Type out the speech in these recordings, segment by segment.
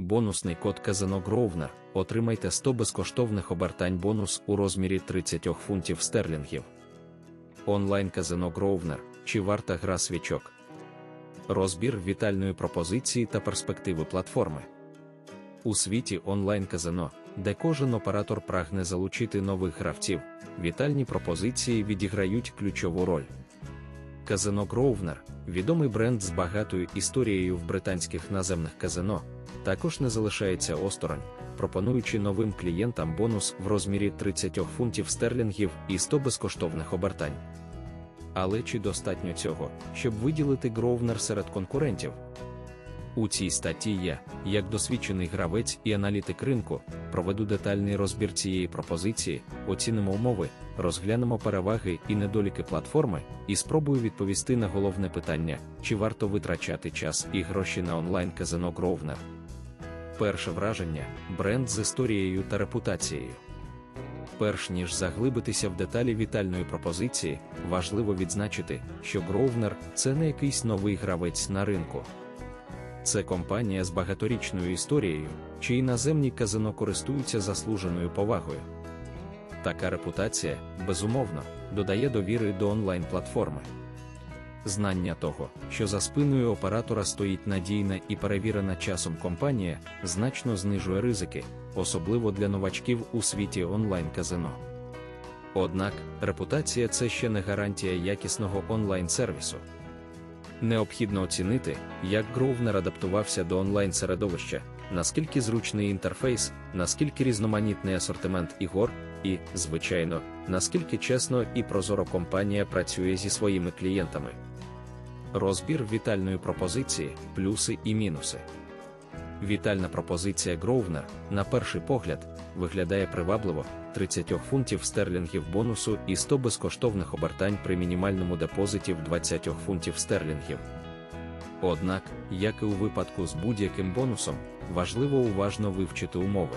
бонусний код Казино Гроувнер. Отримайте 100 безкоштовних обертань бонус у розмірі 30 фунтів стерлінгів. Онлайн казино Гроувнер. Чи варта гра свічок? Розбір вітальної пропозиції та перспективи платформи. У світі онлайн-казино, де кожен оператор прагне залучити нових гравців, вітальні пропозиції відіграють ключову роль. Казино Гроувнер, відомий бренд з багатою історією в британських наземних казино, також не залишається осторонь, пропонуючи новим клієнтам бонус в розмірі 30 фунтів стерлінгів і 100 безкоштовних обертань. Але чи достатньо цього, щоб виділити Гроувнер серед конкурентів? У цій статті я, як досвідчений гравець і аналітик ринку, проведу детальний розбір цієї пропозиції, оцінимо умови, розглянемо переваги і недоліки платформи, і спробую відповісти на головне питання: чи варто витрачати час і гроші на онлайн казино Гроувнер. Перше враження бренд з історією та репутацією. Перш ніж заглибитися в деталі вітальної пропозиції, важливо відзначити, що Гроувнер це не якийсь новий гравець на ринку. Це компанія з багаторічною історією, чиї наземні казино користуються заслуженою повагою. Така репутація, безумовно, додає довіри до онлайн-платформи. Знання того, що за спиною оператора стоїть надійна і перевірена часом компанія, значно знижує ризики, особливо для новачків у світі онлайн-казино. Однак, репутація це ще не гарантія якісного онлайн-сервісу. Необхідно оцінити, як Гроувнер адаптувався до онлайн-середовища, наскільки зручний інтерфейс, наскільки різноманітний асортимент ігор, і, звичайно, наскільки чесно і прозоро компанія працює зі своїми клієнтами. Розбір вітальної пропозиції, плюси і мінуси. Вітальна пропозиція Гроувнер, на перший погляд, виглядає привабливо 30 фунтів стерлінгів бонусу і 100 безкоштовних обертань при мінімальному депозиті в 20 фунтів стерлінгів. Однак, як і у випадку з будь-яким бонусом, важливо уважно вивчити умови.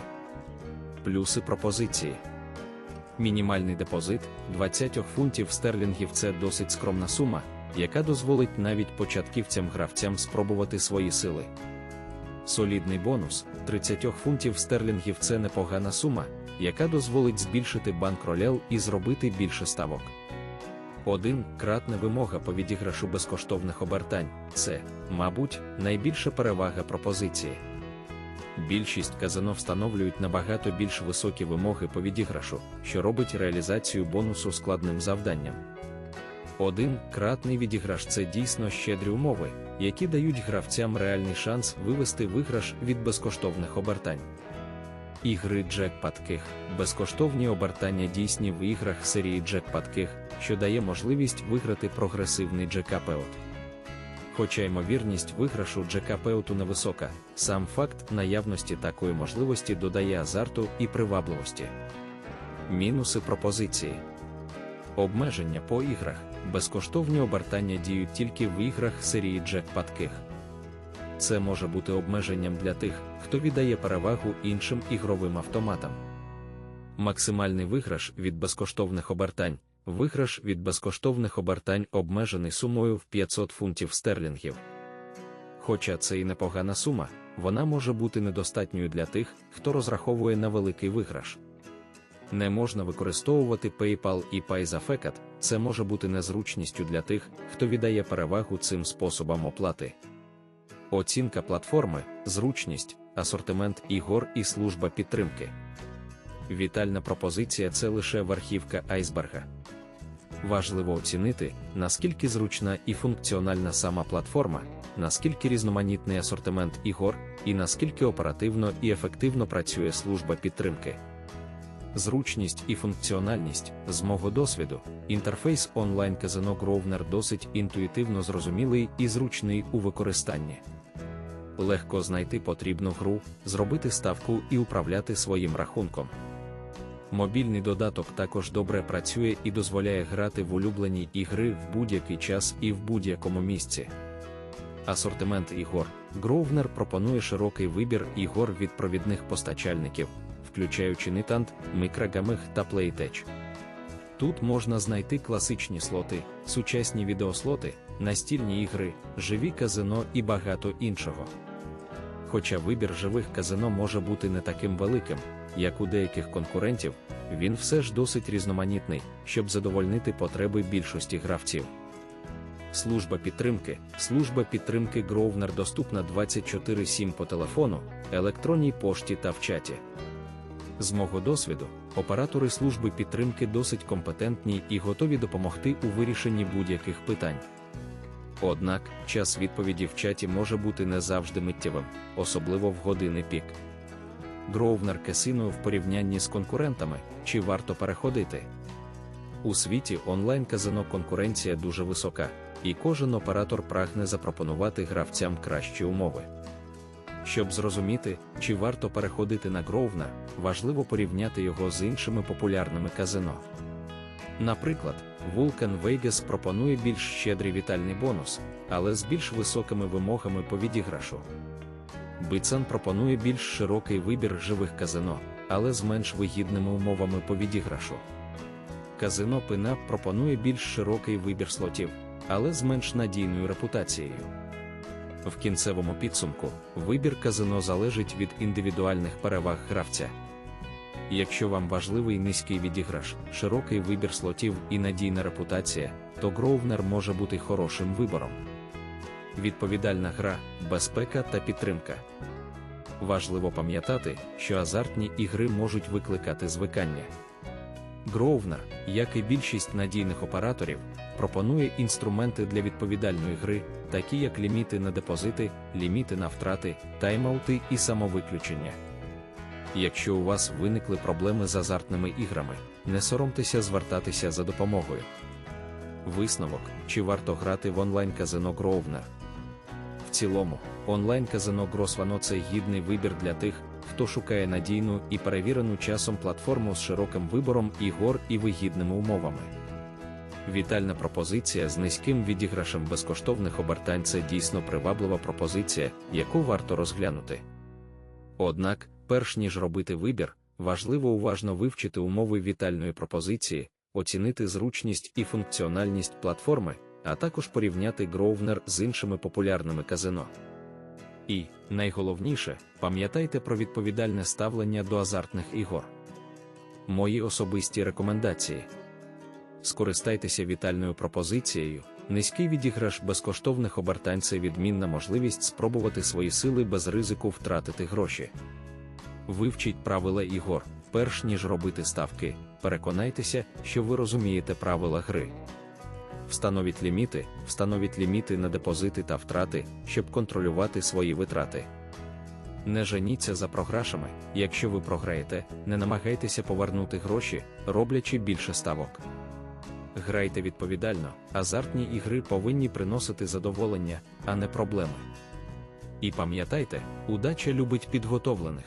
Плюси пропозиції. Мінімальний депозит 20 фунтів стерлінгів це досить скромна сума, яка дозволить навіть початківцям-гравцям спробувати свої сили. Солідний бонус 30 фунтів стерлінгів це непогана сума, яка дозволить збільшити банк ролел і зробити більше ставок. Один кратна вимога по відіграшу безкоштовних обертань це, мабуть, найбільша перевага пропозиції. Більшість казино встановлюють набагато більш високі вимоги по відіграшу, що робить реалізацію бонусу складним завданням. Один кратний відіграш це дійсно щедрі умови, які дають гравцям реальний шанс вивести виграш від безкоштовних обертань. Ігри Jackpot Keg – безкоштовні обертання дійсні в іграх серії Keg, що дає можливість виграти прогресивний джекапеот. Хоча ймовірність виграшу джекапеоту невисока, сам факт наявності такої можливості додає азарту і привабливості. Мінуси пропозиції. Обмеження по іграх. Безкоштовні обертання діють тільки в іграх серії Keg. Це може бути обмеженням для тих, хто віддає перевагу іншим ігровим автоматам. Максимальний виграш від безкоштовних обертань. Виграш від безкоштовних обертань обмежений сумою в 500 фунтів стерлінгів. Хоча це і непогана сума, вона може бути недостатньою для тих, хто розраховує на великий виграш. Не можна використовувати PayPal і PayZaFecat, це може бути незручністю для тих, хто віддає перевагу цим способам оплати. Оцінка платформи, зручність, асортимент ігор і служба підтримки. Вітальна пропозиція це лише верхівка айсберга. Важливо оцінити, наскільки зручна і функціональна сама платформа, наскільки різноманітний асортимент ігор, і наскільки оперативно і ефективно працює служба підтримки. Зручність і функціональність з мого досвіду, інтерфейс онлайн казино Grosvenor досить інтуїтивно зрозумілий і зручний у використанні. Легко знайти потрібну гру, зробити ставку і управляти своїм рахунком. Мобільний додаток також добре працює і дозволяє грати в улюблені ігри в будь-який час і в будь-якому місці. Асортимент ігор Grosvenor пропонує широкий вибір ігор від провідних постачальників, включаючи Nitant, Microgaming та Playtech. Тут можна знайти класичні слоти, сучасні відеослоти, настільні ігри, живі казино і багато іншого. Хоча вибір живих казино може бути не таким великим, як у деяких конкурентів, він все ж досить різноманітний, щоб задовольнити потреби більшості гравців. Служба підтримки. Служба підтримки Grosvenor доступна 24-7 по телефону, електронній пошті та в чаті. З мого досвіду, оператори служби підтримки досить компетентні і готові допомогти у вирішенні будь-яких питань. Однак, час відповіді в чаті може бути не завжди миттєвим, особливо в години пік. Grosvenor Casino в порівнянні з конкурентами, чи варто переходити? У світі онлайн-казино конкуренція дуже висока, і кожен оператор прагне запропонувати гравцям кращі умови. Щоб зрозуміти, чи варто переходити на Grosvenor, важливо порівняти його з іншими популярними казино. Наприклад, Vulcan Vegas пропонує більш щедрий вітальний бонус, але з більш високими вимогами по відіграшу. Бицан пропонує більш широкий вибір живих казино, але з менш вигідними умовами по відіграшу. Казино Пинап пропонує більш широкий вибір слотів, але з менш надійною репутацією. В кінцевому підсумку вибір казино залежить від індивідуальних переваг гравця. Якщо вам важливий низький відіграш, широкий вибір слотів і надійна репутація, то Grosvenor може бути хорошим вибором. Відповідальна гра, безпека та підтримка. Важливо пам'ятати, що азартні ігри можуть викликати звикання. Grosvenor, як і більшість надійних операторів, пропонує інструменти для відповідальної гри, такі як ліміти на депозити, ліміти на втрати, тайм-аути і самовиключення. Якщо у вас виникли проблеми з азартними іграми, не соромтеся звертатися за допомогою. Висновок, чи варто грати в онлайн-казино Grosvenor? В цілому, онлайн-казино Grosvano – це гідний вибір для тих, хто шукає надійну і перевірену часом платформу з широким вибором ігор і вигідними умовами. Вітальна пропозиція з низьким відіграшем безкоштовних обертань це дійсно приваблива пропозиція, яку варто розглянути. Однак, перш ніж робити вибір, важливо уважно вивчити умови вітальної пропозиції, оцінити зручність і функціональність платформи, а також порівняти Grosvenor з іншими популярними казино. І, найголовніше, пам'ятайте про відповідальне ставлення до азартних ігор. Мої особисті рекомендації. Скористайтеся вітальною пропозицією. Низький відіграш безкоштовних обертань це відмінна можливість спробувати свої сили без ризику втратити гроші. Вивчіть правила ігор, перш ніж робити ставки, переконайтеся, що ви розумієте правила гри. Встановіть ліміти, встановіть ліміти на депозити та втрати, щоб контролювати свої витрати. Не женіться за програшами, якщо ви програєте, не намагайтеся повернути гроші, роблячи більше ставок. Грайте відповідально, азартні ігри повинні приносити задоволення, а не проблеми. І пам'ятайте, удача любить підготовлених.